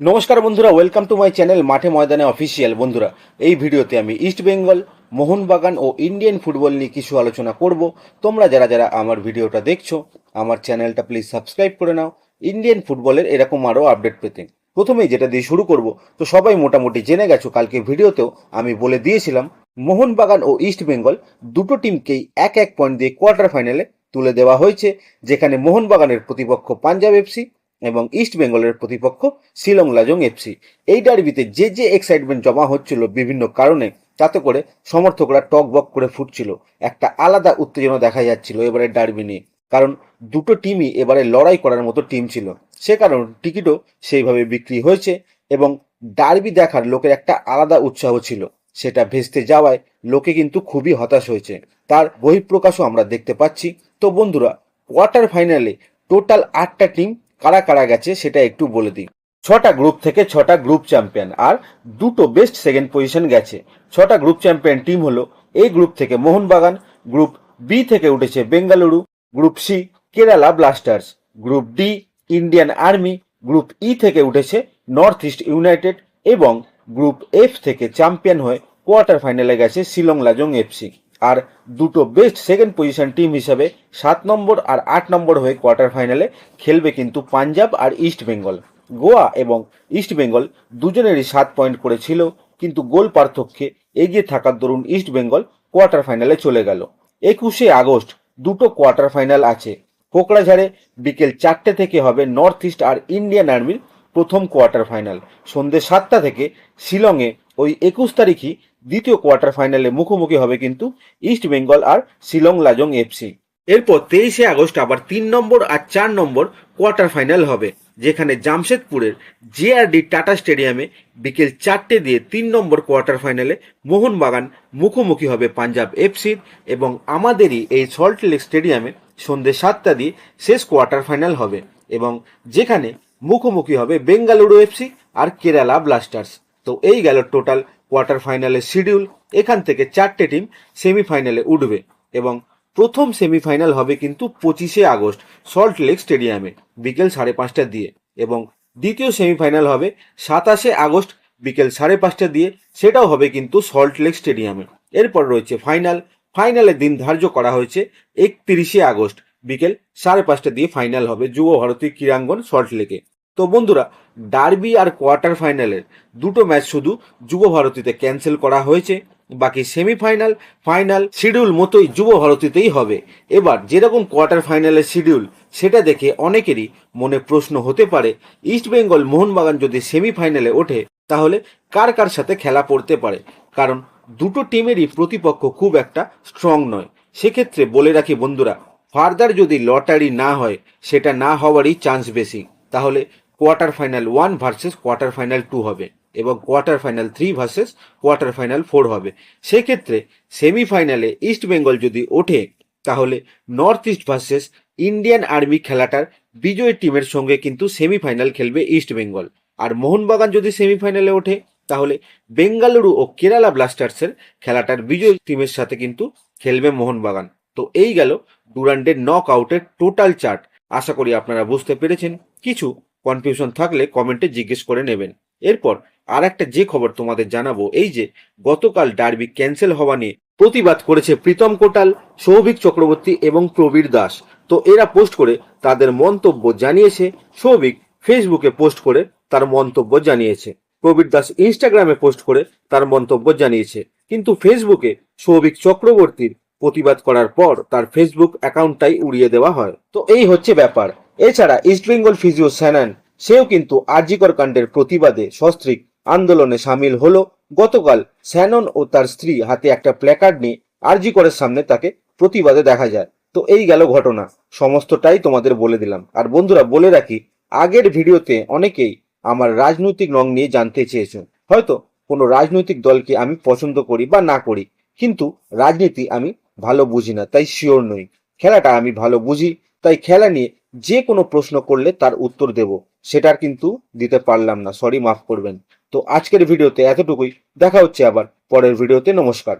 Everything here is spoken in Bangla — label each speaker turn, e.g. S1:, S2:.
S1: নমস্কার বন্ধুরা ওয়েলকাম টু মাই চ্যানেল মাঠে ময়দানে অফিসিয়াল বন্ধুরা, এই ভিডিওতে আমি ইস্ট বেঙ্গল মোহনবাগান ও ইন্ডিয়ান ফুটবল নিয়ে কিছু আলোচনা করব। তোমরা যারা যারা আমার ভিডিওটা দেখছ, আমার চ্যানেলটা প্লিজ সাবস্ক্রাইব করে নাও। ইন্ডিয়ান ফুটবলের এরকম আরও আপডেট পেতে। প্রথমেই যেটা দিয়ে শুরু করব, তো সবাই মোটামুটি জেনে গেছো, কালকে ভিডিওতেও আমি বলে দিয়েছিলাম, মোহনবাগান ও ইস্ট বেঙ্গল দুটো টিমকেই এক এক পয়েন্ট দিয়ে কোয়ার্টার ফাইনালে তুলে দেওয়া হয়েছে, যেখানে মোহনবাগানের প্রতিপক্ষ পাঞ্জাব এফসি এবং ইস্ট বেঙ্গলের প্রতিপক্ষ শিলং লাজং এফসি এই ডার্বিতে যে যে এক্সাইটমেন্ট জমা হচ্ছিল বিভিন্ন কারণে, তাতে করে সমর্থকরা টক বক করে ফুটছিল। একটা আলাদা উত্তেজনা দেখা যাচ্ছিল এবারে ডার্বি নিয়ে। কারণ দুটো টিমই এবারে লড়াই করার মতো টিম ছিল। সে কারণ টিকিটও সেইভাবে বিক্রি হয়েছে এবং ডার্বি দেখার লোকের একটা আলাদা উৎসাহ ছিল। সেটা ভেস্তে যাওয়ায় লোকে কিন্তু খুবই হতাশ হয়েছে। তার বহিঃপ্রকাশও আমরা দেখতে পাচ্ছি। তো বন্ধুরা কোয়ার্টার ফাইনালে টোটাল আটটা টিম কারা কারা গেছে সেটা একটু বলে দিই। ছটা গ্রুপ থেকে ছটা গ্রুপ চ্যাম্পিয়ন আর দুটো বেস্ট সেকেন্ড পজিশন গেছে। ছটা গ্রুপ চ্যাম্পিয়ন টিম হলো এই গ্রুপ থেকে মোহনবাগান গ্রুপ বি থেকে উঠেছে Bengaluru group C Kerala Blasters group D Indian Army group E থেকে উঠেছে নর্থ ইস্ট ইউনাইটেড এবং গ্রুপ এফ থেকে চ্যাম্পিয়ন হয়ে কোয়ার্টার ফাইনালে গেছে শিলং লাজং এফসি আর দুটো বেস্ট সেকেন্ড পজিশন টিম হিসাবে সাত নম্বর আর আট নম্বর হয়ে কোয়ার্টার ফাইনালে খেলবে কিন্তু পাঞ্জাব আর ইস্ট বেঙ্গল গোয়া এবং ইস্ট বেঙ্গল দুজনেরই সাত পয়েন্ট করেছিল, কিন্তু গোল পার্থক্যে এগিয়ে থাকার দরুন ইস্ট বেঙ্গল কোয়ার্টার ফাইনালে চলে গেল। একুশে আগস্ট দুটো কোয়ার্টার ফাইনাল আছে। কোকড়াঝাড়ে বিকেল চারটে থেকে হবে নর্থ ইস্ট আর ইন্ডিয়ান আর্মির প্রথম কোয়ার্টার ফাইনাল সন্ধ্যে সাতটা থেকে শিলংয়ে ওই একুশ তারিখই দ্বিতীয় কোয়ার্টার ফাইনালে মুখোমুখি হবে কিন্তু ইস্ট বেঙ্গল আর শিলং লাজং এফসি। এরপর তেইশে আগস্ট আবার তিন নম্বর আর চার নম্বর কোয়ার্টার ফাইনাল হবে, যেখানে জামশেদপুরের জেআরডি টাটা স্টেডিয়ামে বিকেল চারটে দিয়ে তিন নম্বর কোয়ার্টার ফাইনালে মোহনবাগান মুখোমুখি হবে পাঞ্জাব এফসির এবং আমাদেরই এই সল্ট লেক স্টেডিয়ামে সন্ধ্যে সাতটা দিয়ে শেষ কোয়ার্টার ফাইনাল হবে এবং যেখানে মুখোমুখি হবে বেঙ্গালুরু এফসি আর কেরালা ব্লাস্টার্স। তো এই গেল টোটাল কোয়ার্টার ফাইনালের শিডিউল, এখান থেকে চারটে টিম সেমিফাইনালে উঠবে এবং প্রথম সেমিফাইনাল হবে কিন্তু পঁচিশে আগস্ট সল্ট লেক স্টেডিয়ামে বিকেল সাড়ে পাঁচটা দিয়ে এবং দ্বিতীয় সেমিফাইনাল হবে সাতাশে আগস্ট বিকেল সাড়ে পাঁচটা দিয়ে সেটাও হবে কিন্তু সল্ট লেক স্টেডিয়ামে। এরপর রয়েছে ফাইনাল, ফাইনালের দিন ধার্য করা হয়েছে একত্রিশে আগস্ট বিকেল সাড়ে পাঁচটা দিয়ে ফাইনাল হবে যুব ভারতী ক্রীড়াঙ্গন সল্ট লেকে। তো বন্ধুরা, ডার্বি আর কোয়ার্টার ফাইনালের দুটো ম্যাচ শুধু যুব ভারতীতে ক্যান্সেল করা হয়েছে। বাকি সেমিফাইনাল, ফাইনাল শিডিউল মতোই যুব ভারতীতেই হবে। এবার যেরকম কোয়ার্টার ফাইনালের শিডিউল, সেটা দেখে অনেকেরই মনে প্রশ্ন হতে পারে, ইস্ট বেঙ্গল মোহনবাগান যদি সেমিফাইনালে ওঠে, তাহলে কার কার সাথে খেলা পড়তে পারে? কারণ দুটো টিমেরই প্রতিপক্ষ খুব একটা স্ট্রং নয়। সেক্ষেত্রে বলে রাখি বন্ধুরা, ফার্দার যদি লটারি না হয়, সেটা না হওয়ারই চান্স বেশি। তাহলে quarter final one versus quarter final two হবে এবং quarter final three versus quarter final four হবে। সেক্ষেত্রে সেমিফাইনালে ইস্ট বেঙ্গল যদি ওঠে, তাহলে North East versus Indian Army খেলাটার বিজয়ী টিমের সঙ্গে কিন্তু সেমিফাইনাল খেলবে ইস্ট বেঙ্গল আর মোহনবাগান যদি সেমিফাইনালে ওঠে, তাহলে বেঙ্গালুরু ও কেরালা ব্লাস্টার্সের খেলাটার বিজয়ী টিমের সাথে কিন্তু খেলবে মোহনবাগান। তো এই গেল ডুরান্ডের নক আউটের টোটাল চার্ট আশা করি আপনারা বুঝতে পেরেছেন। কিছু কনফিউশন থাকলে কমেন্টে জিজ্ঞেস করে নেবেন। এরপর আর একটা যে খবর তোমাদের জানাব, এই যে গতকাল ডার্বি ক্যান্সেল হওয়া নিয়ে প্রতিবাদ করেছে প্রীতম কোটাল, সৌভিক চক্রবর্তী এবং প্রবীর দাস। তো এরা পোস্ট করে তাদের মন্তব্য জানিয়েছে, সৌভিক ফেসবুকে পোস্ট করে তার মন্তব্য জানিয়েছে। প্রবীর দাস ইনস্টাগ্রামে পোস্ট করে তার মন্তব্য জানিয়েছে। কিন্তু ফেসবুকে সৌভিক চক্রবর্তীর প্রতিবাদ করার পর তার ফেসবুক অ্যাকাউন্টটাই উড়িয়ে দেওয়া হয়। তো এই হচ্ছে ব্যাপার। এছাড়া ইস্ট বেঙ্গল ফিজিও স্যানান সেও কিন্তু আরজিকর কাণ্ডের প্রতিবাদে সস্ত্রিক আন্দোলনে সামিল হলো। গতকাল স্যানন ও তার স্ত্রী হাতে একটা প্ল্যাকার্ড নিয়ে আরজিকরের সামনে তাকে প্রতিবাদে দেখা যায়। তো এই গেল ঘটনা। সমস্তটাই তোমাদের বলে দিলাম। আর বন্ধুরা, বলে রাখি, আগের ভিডিওতে অনেকেই আমার রাজনৈতিক রং নিয়ে জানতে চেয়েছেন হয়তো কোনো রাজনৈতিক দলকে আমি পছন্দ করি বা না করি, কিন্তু রাজনীতি আমি ভালো বুঝি না, তাই শিওর নই। খেলাটা আমি ভালো বুঝি তাই খেলা নিয়ে যে কোনো প্রশ্ন করলে তার উত্তর দেব। সেটার কিন্তু দিতে পারলাম না। সরি মাফ করবেন। তো আজকের ভিডিওতে এতটুকুই। দেখা হচ্ছে আবার পরের ভিডিওতে। নমস্কার।